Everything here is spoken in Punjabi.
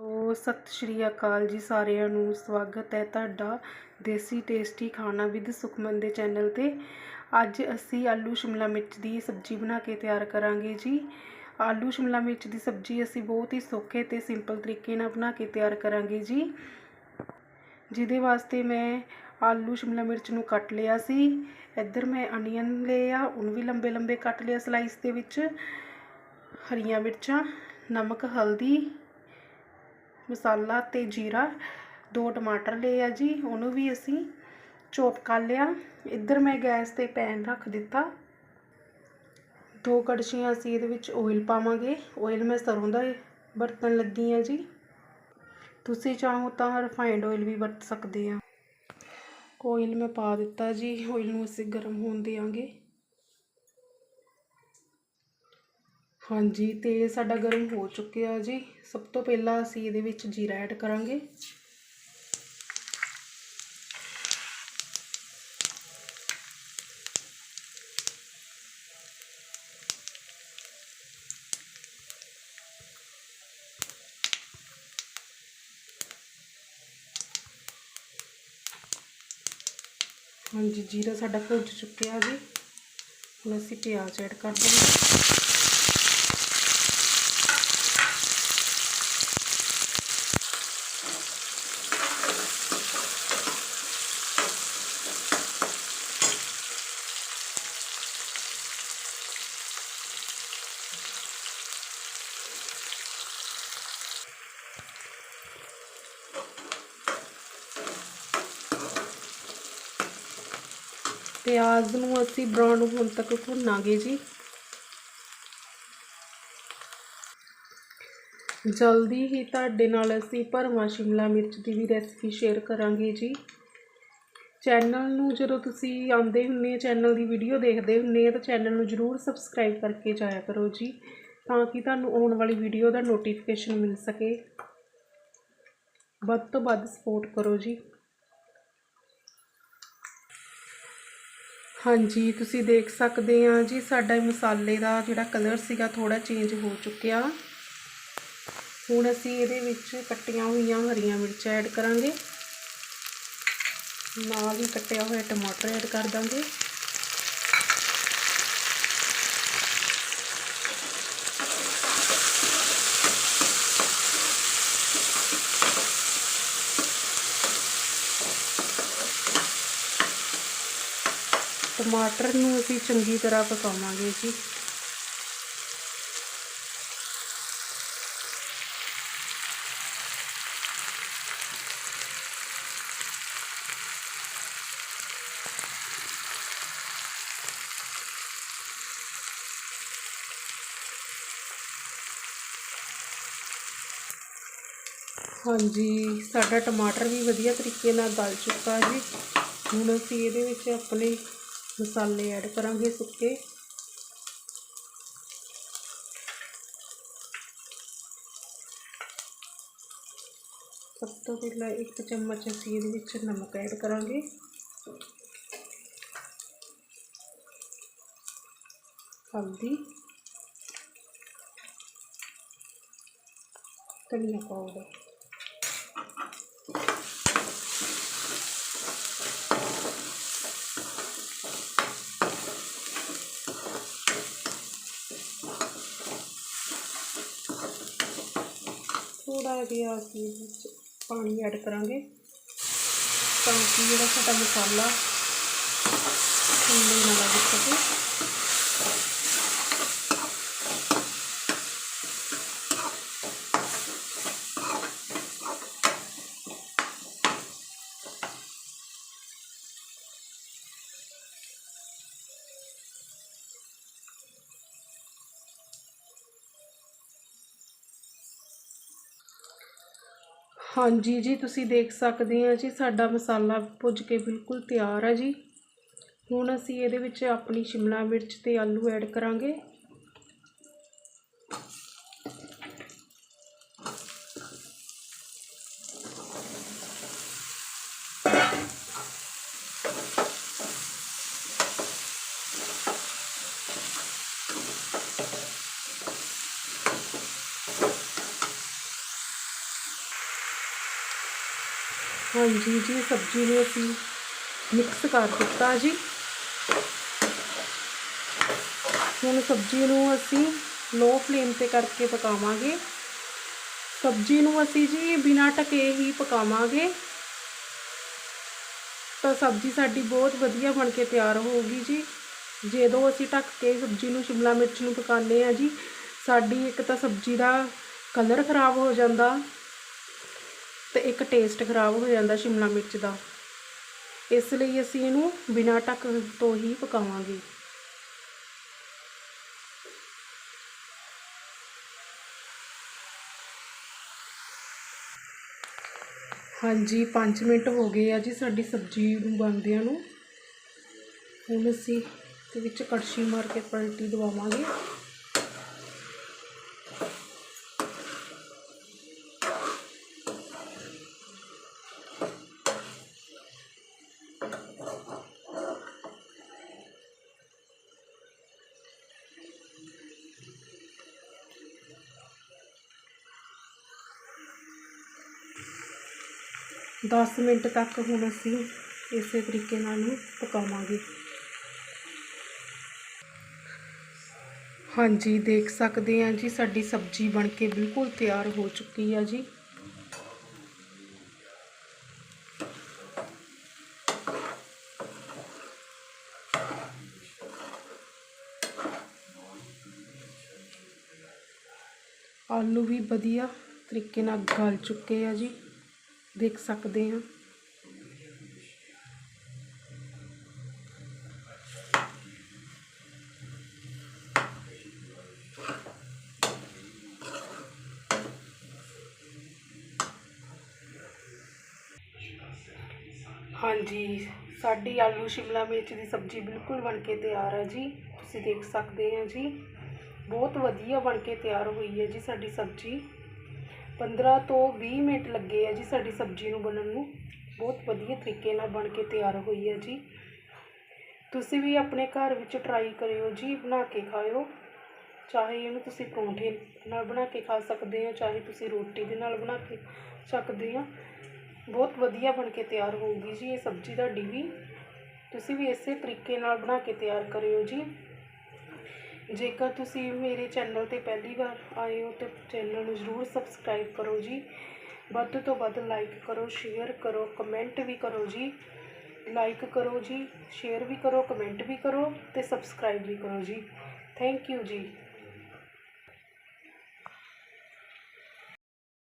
ਸੋ ਸਤਿ ਸ਼੍ਰੀ ਅਕਾਲ ਜੀ ਸਾਰਿਆਂ ਨੂੰ, ਸਵਾਗਤ ਹੈ ਤੁਹਾਡਾ ਦੇਸੀ ਟੇਸਟੀ ਖਾਣਾ ਵਿਦ ਸੁਖਮਨ ਦੇ ਚੈਨਲ ਤੇ। ਅੱਜ ਅਸੀਂ ਆਲੂ ਸ਼ਿਮਲਾ ਮਿਰਚ ਦੀ ਸਬਜ਼ੀ ਬਣਾ ਕੇ ਤਿਆਰ ਕਰਾਂਗੇ ਜੀ। ਆਲੂ ਸ਼ਿਮਲਾ ਮਿਰਚ ਦੀ ਸਬਜ਼ੀ ਅਸੀਂ ਬਹੁਤ ਹੀ ਸੌਖੇ ਤੇ ਸਿੰਪਲ ਤਰੀਕੇ ਨਾਲ ਬਣਾ ਕੇ ਤਿਆਰ ਕਰਾਂਗੇ ਜੀ। ਜਿਹਦੇ ਵਾਸਤੇ ਮੈਂ ਆਲੂ ਸ਼ਿਮਲਾ ਮਿਰਚ ਨੂੰ ਕੱਟ ਲਿਆ ਸੀ। ਇੱਧਰ ਮੈਂ ਅਨੀਅਨ ਲਿਆ, ਉਹਨੂੰ ਵੀ ਲੰਬੇ ਲੰਬੇ ਕੱਟ ਲਿਆ ਸਲਾਈਸ ਦੇ ਵਿੱਚ। ਹਰੀਆਂ ਮਿਰਚਾਂ, ਨਮਕ, ਹਲਦੀ ਮਸਾਲਾ ਤੇ ਜੀਰਾ, ਦੋ ਟਮਾਟਰ ਲਏ ਆ ਜੀ, ਉਹਨੂੰ ਵੀ ਅਸੀਂ ਚੋਪ ਕਰ ਲਿਆ। ਇੱਧਰ ਮੈਂ ਗੈਸ ਤੇ ਪੈਨ ਰੱਖ ਦਿੱਤਾ। ਦੋ ਕੜਛੀਆਂ ਅਸੀਂ ਇਹਦੇ ਵਿੱਚ ਆਇਲ ਪਾਵਾਂਗੇ। ਆਇਲ ਮੈਂ ਸਰੋਂ ਦਾ ਵਰਤਣ ਲੱਗੀ ਆ ਜੀ। ਤੁਸੀਂ ਚਾਹੋ ਤਾਂ ਰਿਫਾਈਂਡ ਆਇਲ ਵੀ ਵਰਤ ਸਕਦੇ ਆ। ਆਇਲ ਮੈਂ ਪਾ ਦਿੱਤਾ ਜੀ। ਆਇਲ ਨੂੰ ਅਸੀਂ ਗਰਮ ਹੋਣ ਦੇਵਾਂਗੇ ਹਾਂਜੀ ਤੇਲ ਸਾਡਾ ਗਰਮ ਹੋ ਚੁੱਕਿਆ ਜੀ। ਸਭ ਤੋਂ ਪਹਿਲਾਂ ਅਸੀਂ ਇਹਦੇ ਵਿੱਚ ਜੀਰਾ ਐਡ ਕਰਾਂਗੇ। ਹਾਂਜੀ, ਜੀਰਾ ਸਾਡਾ ਭੁੱਜ ਚੁੱਕਿਆ ਜੀ। ਹੁਣ ਅਸੀਂ ਪਿਆਜ਼ ਐਡ ਕਰ ਦਾਂਗੇ ਪਿਆਜ਼ ਨੂੰ ਅਸੀਂ ਬਰਾਊਨ ਹੋਣ ਤੱਕ ਭੁੰਨਾਂਗੇ ਜੀ। ਜਲਦੀ ਹੀ ਤੁਹਾਡੇ ਨਾਲ ਅਸੀਂ ਭਰਵਾਂ ਸ਼ਿਮਲਾ ਮਿਰਚ ਦੀ ਵੀ ਰੈਸਪੀ ਸ਼ੇਅਰ ਕਰਾਂਗੇ ਜੀ। ਚੈਨਲ ਨੂੰ ਜਦੋਂ ਤੁਸੀਂ ਆਉਂਦੇ ਹੁੰਨੇ ਚੈਨਲ ਦੀ ਵੀਡੀਓ ਦੇਖਦੇ ਹੁੰਨੇ ਆ, ਤਾਂ ਚੈਨਲ ਨੂੰ ਜਰੂਰ ਸਬਸਕ੍ਰਾਈਬ ਕਰਕੇ ਜਾਇਆ ਕਰੋ ਜੀ, ਤਾਂ ਕਿ ਤੁਹਾਨੂੰ ਆਉਣ ਵਾਲੀ ਵੀਡੀਓ ਦਾ ਨੋਟੀਫਿਕੇਸ਼ਨ ਮਿਲ ਸਕੇ। ਵੱਧ ਤੋਂ ਵੱਧ ਸਪੋਰਟ ਕਰੋ ਜੀ। ਹਾਂਜੀ, ਤੁਸੀਂ ਦੇਖ ਸਕਦੇ ਆ ਜੀ, ਸਾਡਾ ਮਸਾਲੇ ਦਾ ਜਿਹੜਾ ਕਲਰ ਸੀਗਾ ਥੋੜਾ ਚੇਂਜ ਹੋ ਚੁੱਕਿਆ। ਹੁਣ ਅਸੀਂ ਇਹਦੇ ਵਿੱਚ ਕੱਟੀਆਂ ਹੋਈਆਂ ਹਰੀਆਂ ਮਿਰਚਾਂ ਐਡ ਕਰਾਂਗੇ। ਨਾਲ ਹੀ ਕੱਟਿਆ ਹੋਇਆ ਟਮਾਟਰ ਐਡ ਕਰ ਦਾਂਗੇ। ਟਮਾਟਰ ਨੂੰ ਅਸੀਂ ਚੰਗੀ ਤਰ੍ਹਾਂ ਪਕਾਵਾਂਗੇ ਜੀ। ਹਾਂਜੀ, ਸਾਡਾ ਟਮਾਟਰ ਵੀ ਵਧੀਆ ਤਰੀਕੇ ਨਾਲ ਗਲ ਚੁੱਕਾ ਜੀ। ਹੁਣ ਅਸੀਂ ਇਹਦੇ ਵਿੱਚ ਆਪਣੇ ਮਸਾਲੇ ਐਡ ਕਰਾਂਗੇ ਸੁੱਕੇ ਸਭ ਤੋਂ ਪਹਿਲਾਂ ਇੱਕ ਚਮਚ ਅਸੀਂ ਇਹਦੇ ਵਿੱਚ ਨਮਕ ਐਡ ਕਰਾਂਗੇ ਹਲਦੀ ਧਨੀਆ ਪਾਊਡਰ ਥੋੜਾ ਵਿੱਚ ਪਾਣੀ ਐਡ ਕਰਾਂਗੇ ਤਾਂ ਕਿ ਜਿਹੜਾ ਸਾਡਾ ਮਸਾਲਾ ਥੱਲੇ ਨਾ ਲੱਗ ਸਕੇ। ਹਾਂਜੀ ਜੀ, ਤੁਸੀਂ ਦੇਖ ਸਕਦੇ ਆ ਜੀ, ਸਾਡਾ ਮਸਾਲਾ ਭੁੱਜ ਕੇ ਬਿਲਕੁਲ ਤਿਆਰ ਹੈ ਜੀ। ਹੁਣ ਅਸੀਂ ਇਹਦੇ ਵਿੱਚ ਆਪਣੀ ਸ਼ਿਮਲਾ ਮਿਰਚ ਤੇ ਆਲੂ ਐਡ ਕਰਾਂਗੇ। ਹਾਂਜੀ ਜੀ, ਸਬਜ਼ੀ ਨੂੰ ਅਸੀਂ ਮਿਕਸ ਕਰ ਦਿੱਤਾ ਜੀ। ਹੁਣ ਸਬਜ਼ੀ ਨੂੰ ਅਸੀਂ ਲੋ ਫਲੇਮ ਤੇ ਕਰਕੇ ਪਕਾਵਾਂਗੇ। ਸਬਜ਼ੀ ਨੂੰ ਅਸੀਂ ਜੀ ਬਿਨਾਂ ਢਕੇ ਹੀ ਪਕਾਵਾਂਗੇ। ਤਾਂ ਸਬਜ਼ੀ ਸਾਡੀ ਬਹੁਤ ਵਧੀਆ ਬਣ ਕੇ ਤਿਆਰ ਹੋਊਗੀ ਜੀ। ਜਦੋਂ ਅਸੀਂ ਢੱਕ ਕੇ ਸਬਜ਼ੀ ਨੂੰ ਸ਼ਿਮਲਾ ਮਿਰਚ ਨੂੰ ਪਕਾਉਂਦੇ ਆ ਜੀ, ਸਾਡੀ ਇੱਕ ਤਾਂ ਸਬਜ਼ੀ ਦਾ ਕਲਰ ਖਰਾਬ ਹੋ ਜਾਂਦਾ। ਤੇ ਇੱਕ ਟੇਸਟ ਖਰਾਬ ਹੋ ਜਾਂਦਾ ਸ਼ਿਮਲਾ ਮਿਰਚ ਦਾ। ਇਸ ਲਈ ਅਸੀਂ ਇਹਨੂੰ ਬਿਨਾਂ ਢੱਕ ਤੋਂ ਹੀ ਪਕਾਵਾਂਗੇ। ਹਾਂਜੀ 5 ਮਿੰਟ ਹੋ ਗਏ ਆ ਜੀ ਸਾਡੀ ਸਬਜ਼ੀ ਨੂੰ ਬਣਦਿਆਂ ਨੂੰ। ਹੁਣ ਅਸੀਂ ਇਹਦੇ ਵਿੱਚ ਕੜਛੀ ਮਾਰ ਕੇ ਪਲਟੀ ਦਵਾਵਾਂਗੇ। ਦਸ ਮਿੰਟ ਤੱਕ ਹੁਣ ਅਸੀਂ ਇਸੇ ਤਰੀਕੇ ਨਾਲ ਨੂੰ ਪਕਾਵਾਂਗੇ। ਹਾਂਜੀ, ਦੇਖ ਸਕਦੇ ਹਾਂ ਜੀ, ਸਾਡੀ ਸਬਜ਼ੀ ਬਣ ਕੇ ਬਿਲਕੁਲ ਤਿਆਰ ਹੋ ਚੁੱਕੀ ਆ ਜੀ। ਆਲੂ ਵੀ ਵਧੀਆ ਤਰੀਕੇ ਨਾਲ ਗਲ ਚੁੱਕੇ ਆ ਜੀ। ਦੇਖ ਸਕਦੇ ਹਾਂ ਹਾਂਜੀ ਸਾਡੀ ਆਲੂ ਸ਼ਿਮਲਾ ਮਿਰਚ ਦੀ ਸਬਜ਼ੀ ਬਿਲਕੁਲ ਬਣ ਕੇ ਤਿਆਰ ਹੈ ਜੀ ਤੁਸੀਂ ਦੇਖ ਸਕਦੇ ਆ ਜੀ ਬਹੁਤ ਵਧੀਆ ਬਣ ਕੇ ਤਿਆਰ ਹੋਈ ਹੈ ਜੀ ਸਾਡੀ ਸਬਜ਼ੀ 15 ਤੋਂ 20 ਮਿੰਟ ਲੱਗੇ ਆ ਜੀ ਸਾਡੀ ਸਬਜ਼ੀ ਨੂੰ ਬਣਨ ਨੂੰ। ਬਹੁਤ ਵਧੀਆ ਤਰੀਕੇ ਨਾਲ ਬਣ ਕੇ ਤਿਆਰ ਹੋਈ ਹੈ ਜੀ। ਤੁਸੀਂ ਵੀ ਆਪਣੇ ਘਰ ਵਿੱਚ ਟਰਾਈ ਕਰਿਓ ਜੀ, ਬਣਾ ਕੇ ਖਾਇਓ। ਚਾਹੇ ਇਹਨੂੰ ਤੁਸੀਂ ਪਰੌਂਠੇ ਨਾਲ ਬਣਾ ਕੇ ਖਾ ਸਕਦੇ ਹੋ ਚਾਹੇ ਤੁਸੀਂ ਰੋਟੀ ਦੇ ਨਾਲ ਬਣਾ ਕੇ ਸਕਦੇ ਹੋ ਬਹੁਤ ਵਧੀਆ ਬਣ ਕੇ ਤਿਆਰ ਹੋਊਗੀ ਜੀ ਇਹ ਸਬਜ਼ੀ ਤੁਹਾਡੀ ਵੀ। ਤੁਸੀਂ ਵੀ ਇਸੇ ਤਰੀਕੇ ਨਾਲ ਬਣਾ ਕੇ ਤਿਆਰ ਕਰਿਓ ਜੀ। ਜੇਕਰ ਤੁਸੀਂ ਮੇਰੇ ਚੈਨਲ ਤੇ ਪਹਿਲੀ ਵਾਰ ਆਏ ਹੋ ਤਾਂ ਚੈਨਲ ਨੂੰ ਜ਼ਰੂਰ ਸਬਸਕ੍ਰਾਈਬ ਕਰੋ ਜੀ। ਵੱਧ ਤੋਂ ਵੱਧ ਲਾਈਕ ਕਰੋ ਸ਼ੇਅਰ ਕਰੋ ਕਮੈਂਟ ਵੀ ਕਰੋ ਜੀ। ਲਾਈਕ ਕਰੋ ਜੀ ਸ਼ੇਅਰ ਵੀ ਕਰੋ ਕਮੈਂਟ ਵੀ ਕਰੋ ਅਤੇ ਸਬਸਕ੍ਰਾਈਬ ਵੀ ਕਰੋ ਜੀ। ਥੈਂਕ ਯੂ ਜੀ।